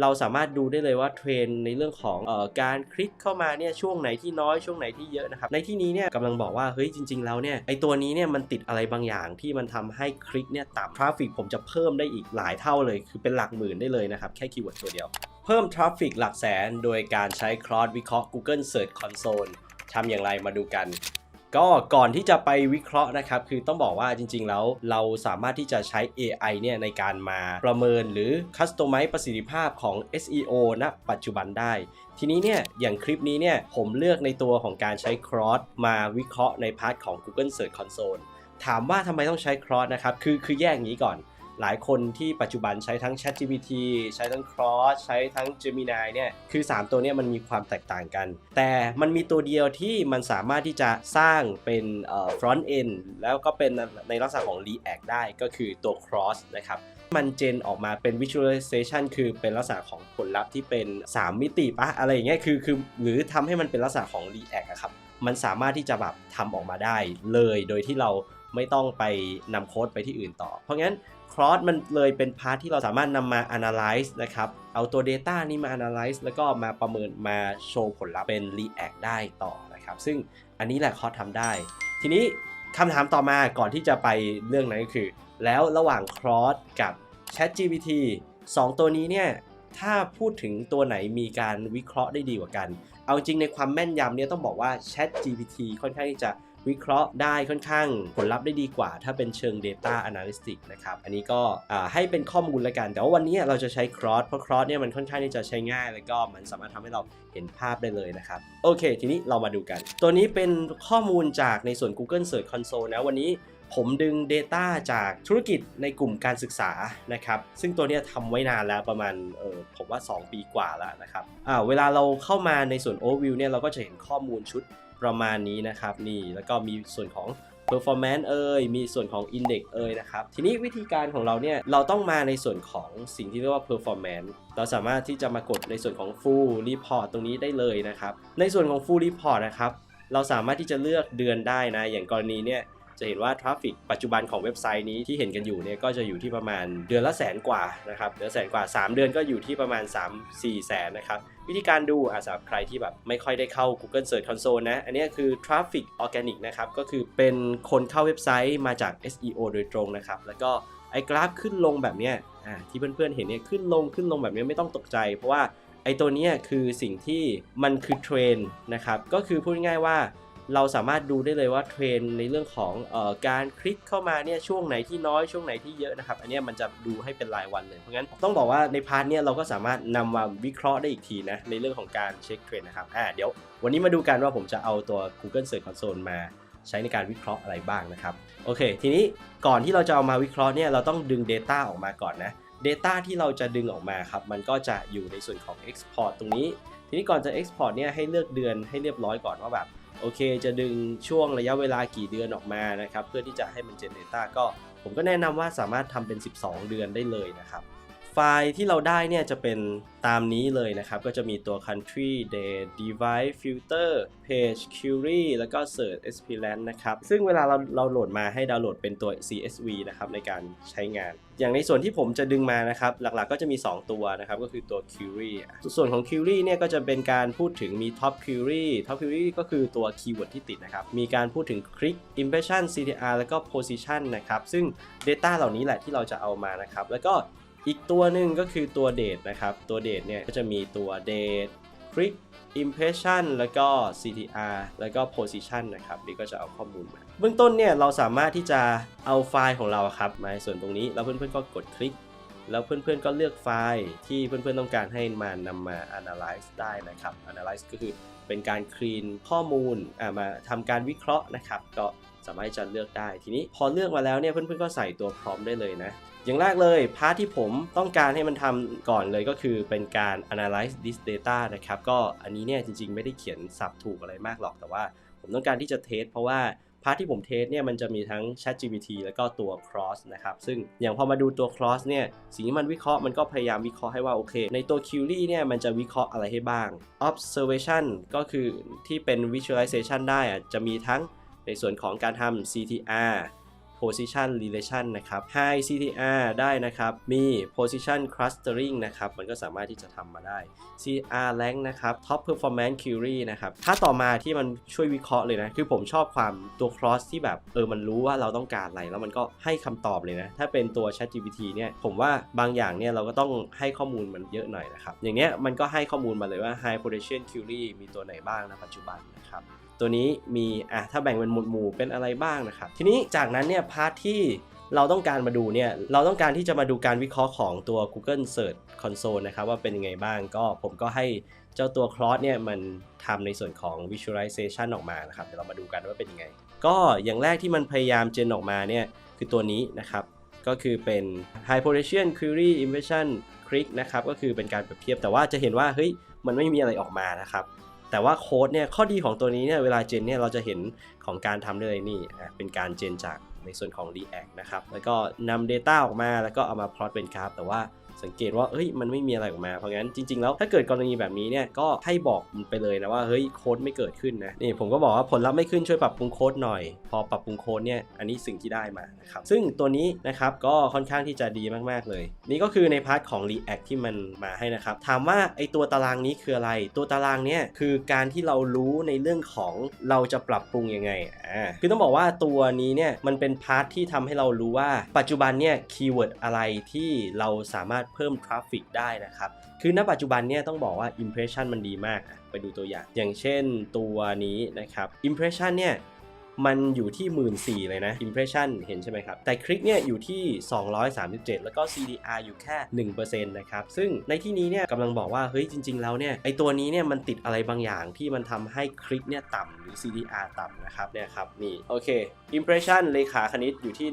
เราสามารถดูได้เลยว่าเทรนในเรื่องของออการคลิกเข้ามาเนี่ยช่วงไหนที่น้อยช่วงไหนที่เยอะนะครับในที่นี้เนี่ยกำลังบอกว่าเฮ้ยจริง ๆ แล้วเนี่ยไอตัวนี้เนี่ยมันติดอะไรบางอย่างที่มันทำให้คลิกเนี่ยต่ำทราฟฟิกผมจะเพิ่มได้อีกหลายเท่าเลย คือเป็นหลักหมื่นได้เลยนะครับ แค่คีย์เวิร์ดตัวเดียว เพิ่มทราฟฟิกหลักแสนโดยการใช้ cross วิเคราะห์ Google Search Console ทำอย่างไรมาดูกัน ก็ก่อนที่จะไปวิเคราะห์นะครับ คือต้องบอกว่าจริง ๆ แล้วเราสามารถที่จะใช้ AI เนี่ยในการมาประเมินหรือคัสตอมไมซ์ประสิทธิภาพของ SEO ณปัจจุบันได้ ทีนี้เนี่ยอย่างคลิปนี้เนี่ยผมเลือกในตัวของการใช้ Cross มาวิเคราะห์ในพาร์ทของ Google Search Console ถามว่าทำไมต้องใช้ Cross นะครับ คือคือแยกอย่างนี้ก่อน หลายคนที่ปัจจุบันใช้ทั้ง ChatGPT ใช้ทั้ง Cross ใช้ทั้ง Gemini เนี่ย คือ 3 ตัวเนี้มันมีความแตกต่างกัน แต่มันมีตัวเดียวที่มันสามารถที่จะสร้างเป็นเอ่อ front end แล้วก็เป็นในลักษณะของ React ได้ก็คือตัว Cross นะครับ มันเจนออกมาเป็น visualization คือเป็นลักษณะของผลลัพธ์ที่เป็น 3 มิติปะอะไรอย่างเงี้ย คือ คือ หรือทำให้มันเป็นลักษณะของ React อะครับ มันสามารถที่จะแบบทำออกมาได้เลย โดยที่เราไม่ต้องไปนำโค้ดไปที่อื่นต่อ เพราะงั้น cross มันเลยเป็นพาร์ทที่เราสามารถนำมา analyze นะครับ เอาตัว data นี้มา analyze แล้วก็มาประเมินมาโชว์ผลลัพธ์เป็น react ได้ต่อนะครับ ซึ่งอันนี้แหละ cross ทำได้ ทีนี้คำถามต่อมาก่อนที่จะไปเรื่องนั้นก็คือ แล้วระหว่าง cross กับ ChatGPT 2 ตัวนี้เนี่ยถ้าพูดถึงตัวไหนมีการวิเคราะห์ได้ดีกว่ากัน เอาจริงในความแม่นยำเนี่ยต้องบอกว่า Chat GPT ค่อนข้างที่จะ วิเคราะห์ได้ค่อนข้างผลลัพธ์ได้ดีกว่า ถ้าเป็นเชิง Data Analytics นะครับอันนี้ก็ให้เป็นข้อมูลละกัน แต่ว่าวันนี้เราจะใช้ Cross เพราะ Cross เนี่ยมันค่อนข้างที่จะใช้ง่าย แล้วก็มันสามารถทำให้เราเห็นภาพได้เลยนะครับโอเค ทีนี้เรามาดูกัน ตัวนี้เป็นข้อมูลจากในส่วน Google Search Console นะวันนี้ผมดึง Data จากธุรกิจในกลุ่มการศึกษานะครับ ซึ่งตัวนี้ทำไว้นานแล้วประมาณเออผมว่า 2 ปีกว่าแล้วนะครับอ่าเวลาเราเข้ามาในส่วน Overview เนี่ยเราก็จะเห็นข้อมูลชุด ประมาณนี้นะครับนี่แล้วก็มีส่วนของ performance เอ่ยมีส่วนของ index เอ่ยนะครับทีนี้วิธีการของเราเนี่ยเราต้องมาในส่วนของสิ่งที่เรียกว่า performance เราสามารถที่จะมากดในส่วนของ full report ตรงนี้ได้เลยนะครับในส่วนของ full report นะครับเราสามารถที่จะเลือกเดือนได้นะ อย่างกรณีเนี่ย จะเห็นว่าทราฟฟิกปัจจุบันของเว็บไซต์นี้ที่เห็นกันอยู่เนี่ยก็จะอยู่ที่ประมาณเดือนละแสนกว่านะครับเดือนละแสนกว่า 3 เดือนก็อยู่ที่ประมาณ 3 4 แสนนะครับวิธีการดูอาจจะสำหรับใครที่แบบไม่ค่อยได้เข้า Google Search Console นะ อันนี้คือ Traffic Organic นะครับ ก็คือเป็นคนเข้าเว็บไซต์มาจาก SEO โดยตรงนะครับ แล้วก็ไอ้กราฟขึ้นลงแบบเนี้ยอ่าที่เพื่อนๆเห็นเนี่ยขึ้นลงขึ้นลงแบบนี้ไม่ต้องตกใจ เพราะว่าไอ้ตัวเนี้ยคือสิ่งที่มันคือเทรนนะครับก็คือพูดง่ายๆว่า เราสามารถดูได้เลยว่าเทรนในเรื่องของออการคลิกเข้ามาเนี่ยช่วงไหนที่น้อยช่วงไหนที่เยอะนะครับ อันนี้มันจะดูให้เป็นรายวันเลย เพราะงั้นต้องบอกว่าในพาร์ทเนี้ยเราก็สามารถนำมาวิเคราะห์ได้อีกทีนะในเรื่องของการเช็คเทรนนะครับอ่าเดี๋ยววันนี้มาดูกันว่าผมจะเอาตัว Google Search Console มาใช้ในการวิเคราะห์อะไรบ้างนะครับโอเค ทีนี้ก่อนที่เราจะเอามาวิเคราะห์เนี่ยเราต้องดึง Data ออกมาก่อนนะ Data ที่เราจะดึงออกมาครับมันก็จะอยู่ในส่วนของ Export ตรงนี้ ทีนี้ก่อนจะ Export เนี่ยให้เลือกเดือนให้เรียบร้อยก่อนว่าแบบ โอเค จะดึงช่วงระยะเวลากี่เดือนออกมานะครับ เพื่อที่จะให้มันเจน Data ก็ ผมก็แนะนำว่าสามารถทำเป็น 12 เดือนได้เลยนะครับ ไฟล์ที่เราได้เนี่ยจะเป็นตามนี้เลยนะครับ ก็จะมีตัว country date device filter page query แล้วก็ search experience นะครับ ซึ่งเวลาเราเราโหลดมาให้ดาวน์โหลดเป็นตัว CSV นะครับในการใช้งาน อย่างในส่วนที่ผมจะดึงมานะครับ หลักๆก็จะมี 2 ตัวนะครับ ก็คือตัว query ส่วนของ query เนี่ยก็จะเป็นการพูดถึงมี top query top query ก็คือตัว keyword ที่ติดนะครับ มีการพูดถึง click impression CTR แล้วก็ position นะครับ ซึ่ง data เหล่านี้แหละที่เราจะเอามานะครับ แล้วก็ อีกตัวหนึ่งก็คือตัว date นะครับ ตัว date เนี่ยก็จะมีตัว date click impression แล้วก็ CTR แล้วก็ position นะครับนี่ก็จะเอาข้อมูลมา เบื้องต้นเนี่ยเราสามารถที่จะเอาไฟล์ของเราครับมาในส่วนตรงนี้แล้วเพื่อนๆก็กดคลิก แล้วเพื่อนๆก็เลือกไฟล์ที่เพื่อนๆต้องการให้มานำมา analyze ได้นะครับ analyze ก็คือเป็นการ clean ข้อมูลมาทำการวิเคราะห์นะครับ ก็สามารถจะเลือกได้ทีนี้พอเลือกมาแล้วเนี่ยเพื่อนๆก็ใส่ตัวพร้อมได้เลยนะ อย่างแรกเลยพาร์ทที่ผมต้องการให้มันทำก่อนเลยก็คือเป็นการ analyze this data นะครับ ก็อันนี้เนี่ยจริงๆ ไม่ได้เขียนสับถูกอะไรมากหรอกแต่ว่า ผมต้องการที่จะเทสเพราะว่าพาร์ทที่ผมเทสเนี่ยมันจะมีทั้ง Chat GPT แล้วก็ตัว Cross นะครับ ซึ่งอย่างพอมาดูตัว Cross เนี่ยสิ่งที่มันวิเคราะห์มันก็พยายามวิเคราะห์ให้ว่า โอเค ในตัว Query เนี่ยมันจะวิเคราะห์อะไรให้บ้าง Observation ก็คือที่เป็น Visualization ได้อะจะมีทั้งในส่วนของการทำ CTR position relation นะครับ high CTR ได้นะครับ มี position clustering นะครับ มันก็สามารถที่จะทำมาได้ CR rank นะครับ top performance query นะครับ ถ้าต่อมาที่มันช่วยวิเคราะห์เลยนะ คือผมชอบความตัว cross ที่แบบ เออ มันรู้ว่าเราต้องการอะไร แล้วมันก็ให้คำตอบเลยนะ ถ้าเป็นตัว ChatGPT เนี่ย ผมว่าบางอย่างเนี่ยเราก็ต้องให้ข้อมูลมันเยอะหน่อยนะครับ อย่างเนี้ยมันก็ให้ข้อมูลมาเลยว่า high potential query มีตัวไหนบ้างนะปัจจุบันนะครับตัวนี้มีอะถ้าแบ่งเป็นหมวดหมู่เป็นอะไรบ้างนะครับ ทีนี้จากนั้นเนี่ยพาร์ทที่เราต้องการมาดูเนี่ย เราต้องการที่จะมาดูการวิเคราะห์ของตัว Google Search Console นะครับว่าเป็นยังไงบ้างก็ผมก็ให้เจ้าตัว Claude เนี่ยมันทำในส่วนของ visualization ออกมานะครับ เดี๋ยวเรามาดูกันว่าเป็นยังไง ก็อย่างแรกที่มันพยายามเจนออกมาเนี่ยคือตัวนี้นะครับ ก็คือเป็น high potential query impression click นะครับ ก็คือเป็นการเปรียบเทียบแต่ว่าจะเห็นว่าเฮ้ยมันไม่มีอะไรออกมานะครับ แต่ว่าโค้ดเนี่ยข้อดีของตัวนี้เนี่ยเวลาเจนเนี่ยเราจะเห็นของการทำเลยนี่เป็นการเจนจากในส่วนของ React นะครับ แล้วก็นำ Data ออกมาแล้วก็เอามาพลอตเป็นกราฟแต่ว่า สังเกตว่าเฮ้ยมันไม่มีอะไรออกมาเพราะงั้นจริงๆแล้วถ้าเกิดกรณีแบบนี้เนี่ยก็ให้บอกมันไปเลยนะว่าเฮ้ยโค้ดไม่เกิดขึ้นนะนี่ผมก็บอกว่าผลลัพธ์ไม่ขึ้นช่วยปรับปรุงโค้ดหน่อย พอปรับปรุงโค้ดเนี่ยอันนี้สิ่งที่ได้มานะครับซึ่งตัวนี้นะครับก็ค่อนข้างที่จะดีมากๆเลย นี่ก็คือในพาร์ทของ React ที่มันมาให้นะครับถามว่าไอตัวตารางนี้คืออะไร ตัวตารางเนี่ยคือการที่เรารู้ในเรื่องของเราจะปรับปรุงยังไงอ่าคือต้องบอกว่าตัวนี้เนี่ยมันเป็นพาร์ทที่ทำให้เรารู้ว่าปัจจุบันเนี่ยคีย์เวิร์ดอะไรที่เราสามารถเพิ่มทราฟฟิกได้นะครับ คือณปัจจุบันเนี่ยต้องบอกว่า Impression มันดีมากอะไปดูตัวอย่าง อย่างเช่นตัวนี้นะครับ Impression เนี่ย มันอยู่ที่ 1 4ื่นเลยนะ Impression เห็นใช่ไหมครับ แต่คลิกเนี่ยอยู่ที่ 237 แล้วก็ CDR อยู่แค่ 1%นะครับ ซึ่งในที่นี้เนี่ยกำลังบอกว่า เฮ้ยจริง ๆ แล้วเนี่ยไอตัวนี้เนี่ยมันติดอะไรบางอย่างที่มันทำให้คลิกเนี่ยต่ำหรือ CDR ต่ำนะครับเนี่ยครับนี่โอเค Impression เลขาคณิตอยู่ที่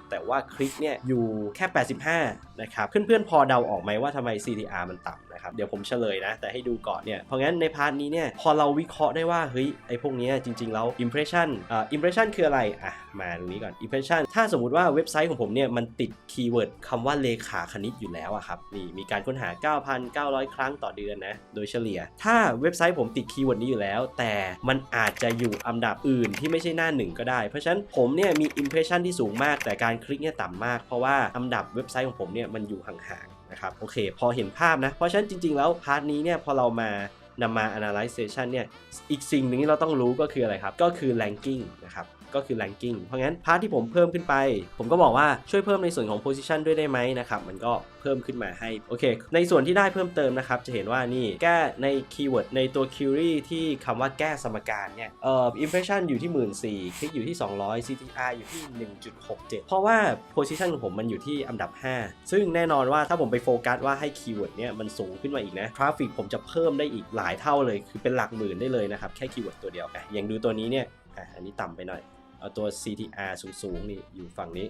14,634 แต่ว่าคลิกเนี่ยอยู่แค่ 85 นะครับ เพื่อนๆพอเดาออกไหมว่าทำไม CTR มันต่ำนะครับเดี๋ยวผมเฉลยนะ แต่ให้ดูก่อนเนี่ยเพราะงั้นในพาร์ทนี้เนี่ยพอเราวิเคราะห์ได้ว่าเฮ้ยไอพวกนี้จริง ๆ แล้ว impression อ่า impression คืออะไรอะมาตรงนี้ก่อน impression ถ้าสมมุติว่าเว็บไซต์ของผมเนี่ยมันติดคีย์เวิร์ดคำว่าเลขาคณิตอยู่แล้วอะครับนี่มีการค้นหา 9,900 ครั้งต่อเดือนนะโดยเฉลี่ย ถ้าเว็บไซต์ผมติดคีย์เวิร์ดนี้อยู่แล้ว แต่มันอาจจะอยู่อันดับอื่นที่ไม่ใช่หน้าหนึ่งก็ได้ เพราะฉะนั้นผมเนี่ยมี impression ที่สูงมากแต่การคลิกเนี่ยต่ำมาก เพราะว่าอันดับเว็บไซต์ของผมเนี่ยมันอยู่ห่าง นะครับโอเค พอเห็นภาพนะ เพราะฉะนั้นจริง ๆ แล้วพาร์ทนี้เนี่ยพอเรามานำมา analyzation เนี่ยอีกสิ่งหนึ่งที่เราต้องรู้ก็คืออะไรครับ ก็คือ ranking นะครับ ก็คือ ranking เพราะงั้นพาร์ทที่ผมเพิ่มขึ้นไป ผมก็บอกว่าช่วยเพิ่มในส่วนของ position ด้วยได้ไหมนะครับ มันก็เพิ่มขึ้นมาให้ โอเค ในส่วนที่ได้เพิ่มเติมนะครับ จะเห็นว่านี่แก้ใน keyword ในตัว query ที่คำว่าแก้สมการเนี่ยเอ่อ impression อยู่ที่ 14,000คลิกอยู่ที่ 200 CTR อยู่ที่ 1.67 เพราะว่า position ของผมมันอยู่ที่อันดับ 5 ซึ่งแน่นอนว่าถ้าผมไปโฟกัสว่าให้ keyword เนี่ยมันสูงขึ้นมาอีกนะ traffic ผมจะเพิ่มได้อีกหลายเท่าเลย คือเป็นหลักหมื่นได้เลยนะครับ แค่ keyword ตัวเดียวอะอย่างดูตัวนี้เนี่ยอะอันนี้ต่ำไปหน่อย เอาตัว CTR สูงๆนี่อยู่ฝั่งนี้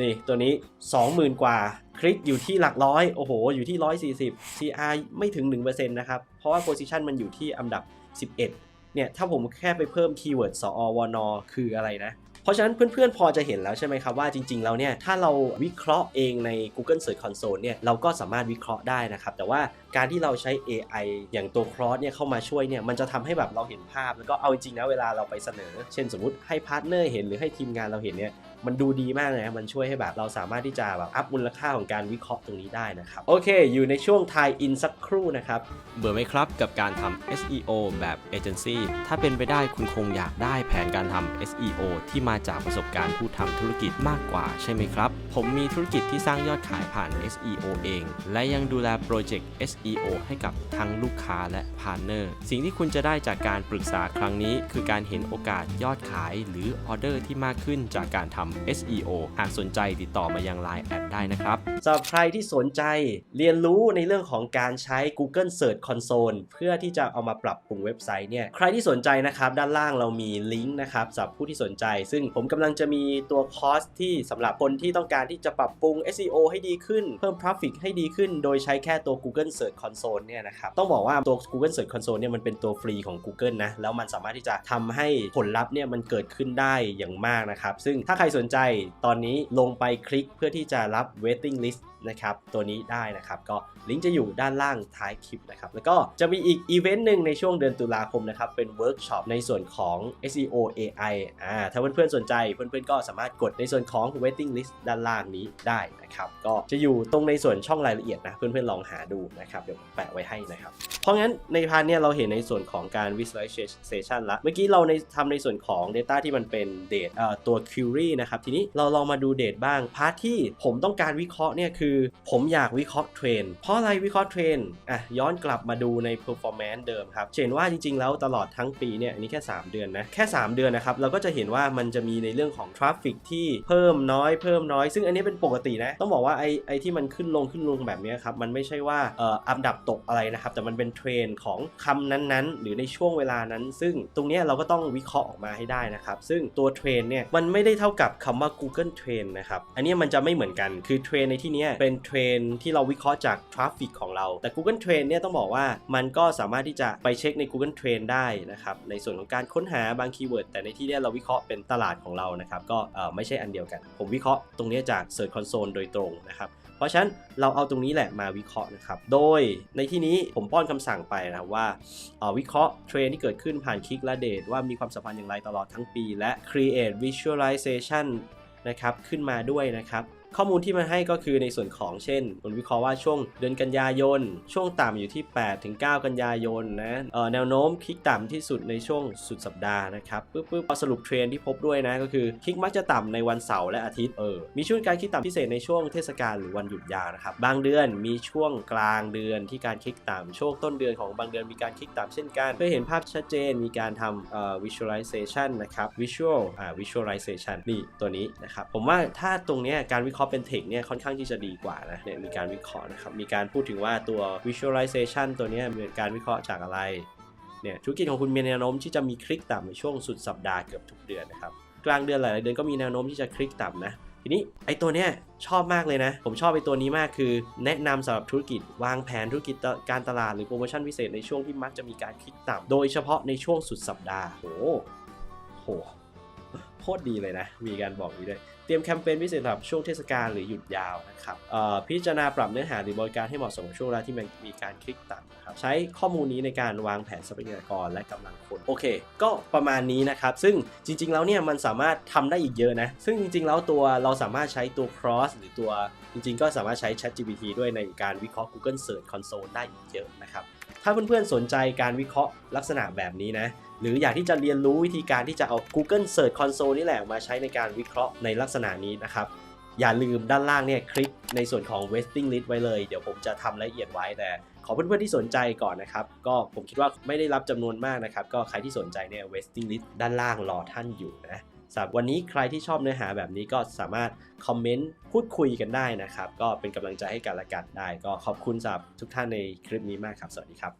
นี่ตัวนี้ 20,000 กว่า คลิกอยู่ที่หลักร้อย โอ้โห อยู่ที่ 140 CR ไม่ถึง 1%นะครับ เพราะว่า position มันอยู่ที่อันดับ 11 เนี่ย ถ้าผมแค่ไปเพิ่มคีย์เวิร์ดสอวนคืออะไรนะ เพราะฉะนั้นเพื่อนๆ พอจะเห็นแล้วใช่ไหมครับว่าจริงๆแล้วเนี่ยถ้าเราวิเคราะห์เองใน Google Search Console เนี่ยเราก็สามารถวิเคราะห์ได้นะครับแต่ว่าการที่เราใช้ AI อย่างตัว Cross เนี่ยเข้ามาช่วยเนี่ยมันจะทำให้แบบเราเห็นภาพ แล้วก็เอาจริงๆนะเวลาเราไปเสนอ เช่นสมมติให้พาร์ทเนอร์เห็นหรือให้ทีมงานเราเห็นเนี่ย มันดูดีมากเลยนะมันช่วยให้แบบเราสามารถที่จะแบบอัพมูลค่าของการวิเคราะห์ตรงนี้ได้นะครับโอเค อยู่ในช่วงทายอินสักครู่นะครับเบื่อไหมครับกับการทำ SEO แบบเอเจนซี่ถ้าเป็นไปได้คุณคงอยากได้แผนการทำ SEO ที่มาจากประสบการณ์ผู้ทำธุรกิจมากกว่าใช่ไหมครับ ผมมีธุรกิจที่สร้างยอดขายผ่าน SEO เอง และยังดูแลโปรเจกต์ SEO ให้กับทั้งลูกค้าและพาร์เนอร์สิ่งที่คุณจะได้จากการปรึกษาครั้งนี้ คือการเห็นโอกาสยอดขาย หรือออเดอร์ที่มากขึ้นจากการทำ SEO หากสนใจติดต่อมายัง Line แอดได้นะครับสำหรับใครที่สนใจเรียนรู้ในเรื่องของการใช้ Google Search Console เพื่อที่จะเอามาปรับปรุงเว็บไซต์เนี่ยใครที่สนใจนะครับ ด้านล่างเรามีลิงก์นะครับสำหรับผู้ที่สนใจ ซึ่งผมกำลังจะมีตัวคอร์สที่สำหรับคนที่ต้องการที่จะปรับปรุง SEO ให้ดีขึ้น เพิ่ม Traffic ให้ดีขึ้น โดยใช้แค่ตัว Google Search Console เนี่ยนะครับต้องบอกว่าตัว Google Search Console เนี่ยมันเป็นตัวฟรีของ Google นะแล้วมันสามารถที่จะทำให้ผลลัพธ์เนี่ยมันเกิดขึ้นได้อย่างมากนะครับซึ่งถ้าใครสนใจตอนนี้ลงไปคลิกเพื่อที่จะรับ waiting list นะครับตัวนี้ได้นะครับ ก็ลิงก์จะอยู่ด้านล่างท้ายคลิปนะครับ แล้วก็จะมีอีกอีเวนต์หนึ่งในช่วงเดือนตุลาคมนะครับ เป็นเวิร์กช็อปในส่วนของ SEO AI อ่าถ้าเพื่อนๆสนใจเพื่อนๆก็สามารถกดในส่วนของ waiting list ด้านล่างนี้ได้ นะครับก็จะอยู่ตรงในส่วนช่องรายละเอียดนะเพื่อนๆลองหาดูนะครับเดี๋ยวผมแปะไว้ให้นะครับเพราะงั้นในพาร์ทเนี่ยเราเห็นในส่วนของการ visualization ละเมื่อกี้เราในทำในส่วนของ Data ที่มันเป็น date เอ่อตัว query นะครับทีนี้เราลองมาดู date บ้างพาร์ทที่ผมต้องการวิเคราะห์เนี่ยคือ ผมอยากวิเคราะห์เทรนเพราะอะไรวิเคราะห์เทรนอะย้อนกลับมาดูใน performance เดิมครับเห็นว่าจริงๆ แล้วตลอดทั้งปีเนี่ยอันนี้แค่ 3 เดือนนะแค่ 3 เดือนนะครับเราก็จะเห็นว่ามันจะมีในเรื่องของทราฟฟิกที่เพิ่มน้อยเพิ่มน้อย ซึ่งอันนี้เป็นปกตินะต้องบอกว่าไอ้ไอ้ที่มันขึ้นลงขึ้นลงแบบนี้ครับมันไม่ใช่ว่าเอ่ออันดับตกอะไรนะครับ แต่มันเป็นเทรนของคำนั้นๆ หรือในช่วงเวลานั้น ซึ่งตรงนี้เราก็ต้องวิเคราะห์ออกมาให้ได้นะครับ ซึ่งตัวเทรนเนี่ยมันไม่ได้เท่ากับคำว่า Google Trend นะครับ อันนี้มันจะไม่เหมือนกันคือเทรนในที่นี้เป็นเทรนที่เราวิเคราะห์จากทราฟฟิกของเรา แต่ Google Trend เนี่ยต้องบอกว่ามันก็สามารถที่จะไปเช็คใน Google Trend ได้นะครับในส่วนของการค้นหาบางคีย์เวิร์ดแต่ในที่นี้เราวิเคราะห์เป็นตลาดของเรานะครับก็เอ่อไม่ใช่อันเดียวกัน ผมวิเคราะห์ตรงนี้จาก Search Console โดยตรงนะครับ เพราะฉะนั้นเราเอาตรงนี้แหละมาวิเคราะห์นะครับ โดยในที่นี้ผมป้อนคำสั่งไปนะว่าออวิเคราะห์เทรนที่เกิดขึ้นผ่านคลิกและเดทว่ามีความสัมพันธ์อย่างไรตลอดทั้งปี และ create visualization นะครับขึ้นมาด้วยนะครับ ข้อมูลที่มันให้ก็คือในส่วนของเช่นผมวิเคราะห์ว่าช่วงเดือนกันยายน ช่วงต่ำอยู่ที่ 8 ถึง 9 กันยายนนะแนวโน้มคลิกต่ำที่สุดในช่วงสุดสัปดาห์นะครับปึ๊บปึ๊บเอสรุปเทรนที่พบด้วยนะก็คือคลิกมักจะต่ำในวันเสาร์และอาทิตย์เออมีช่วงการคลิกต่ำพิเศษในช่วงเทศกาลหรือวันหยุดยาวนะครับบางเดือนมีช่วงกลางเดือนที่การคลิกต่ำช่วงต้นเดือนของบางเดือนมีการคลิกต่ำเช่นกันเพื่อเห็นภาพชัดเจนมีการทำเอ่อ visualization นะครับ visual อ่า visualization นี่ตัวนี้นะครับผมว่าถ้าตรงนี้การวิเคราะห์เป็นเทคเนี่ยค่อนข้างที่จะดีกว่านะเนี่ยมีการวิเคราะห์นะครับมีการพูดถึงว่าตัว visualization ตัวนี้ยมีการวิเคราะห์จากอะไรเนี่ยธุรกิจของคุณมีแนวโน้มที่จะมีคลิกต่ำในช่วงสุดสัปดาห์เกือบทุกเดือนนะครับกลางเดือนหลายเดือนก็มีแนวโน้มที่จะคลิกต่ำนะทีนี้ไอ้ตัวเนี้ยชอบมากเลยนะ ผมชอบไอ้ตัวนี้มากคือ แนะนำสำหรับธุรกิจ วางแผนธุรกิจการตลาดหรือโปรโมชั่นพิเศษในช่วงที่มักจะมีการคลิกต่ำโดยเฉพาะในช่วงสุดสัปดาห์โหโห โคตรดีเลยนะ มีการบอกนี้ด้วย เตรียมแคมเปญพิเศษสำหรับช่วงเทศกาลหรือหยุดยาวนะครับพิจารณาปรับเนื้อหาหรือบริการให้เหมาะสมกับช่วงเวลาที่มันมีการคลิกต่ำนะครับใช้ข้อมูลนี้ในการวางแผนทรัพยากรและกำลังคนโอเค ก็ประมาณนี้นะครับซึ่งจริง ๆ แล้วเนี่ยมันสามารถทำได้อีกเยอะนะ ซึ่งจริง ๆ แล้วตัวเราสามารถใช้ตัว cross หรือตัวจริง ๆ ก็สามารถใช้ ChatGPT ด้วยในการวิเคราะห์ Google Search Console ได้อีกเยอะนะครับ ถ้าเพื่อนๆสนใจการวิเคราะห์ลักษณะแบบนี้นะ หรืออยากที่จะเรียนรู้วิธีการที่จะเอา Google Search Console นี่แหละมาใช้ในการวิเคราะห์ในลักษณะนี้นะครับ อย่าลืมด้านล่างเนี่ยคลิกในส่วนของ waiting list ไว้เลย เดี๋ยวผมจะทำรายละเอียดไว้แต่ขอเพื่อนๆที่สนใจก่อนนะครับ ก็ผมคิดว่าไม่ได้รับจำนวนมากนะครับ ก็ใครที่สนใจเนี่ย waiting list ด้านล่างรอท่านอยู่นะ สำหรับวันนี้ใครที่ชอบเนื้อหาแบบนี้ก็สามารถคอมเมนต์พูดคุยกันได้นะครับ ก็เป็นกำลังใจให้กันและกันได้ ก็ขอบคุณสำหรับทุกท่านในคลิปนี้มากครับ สวัสดีครับ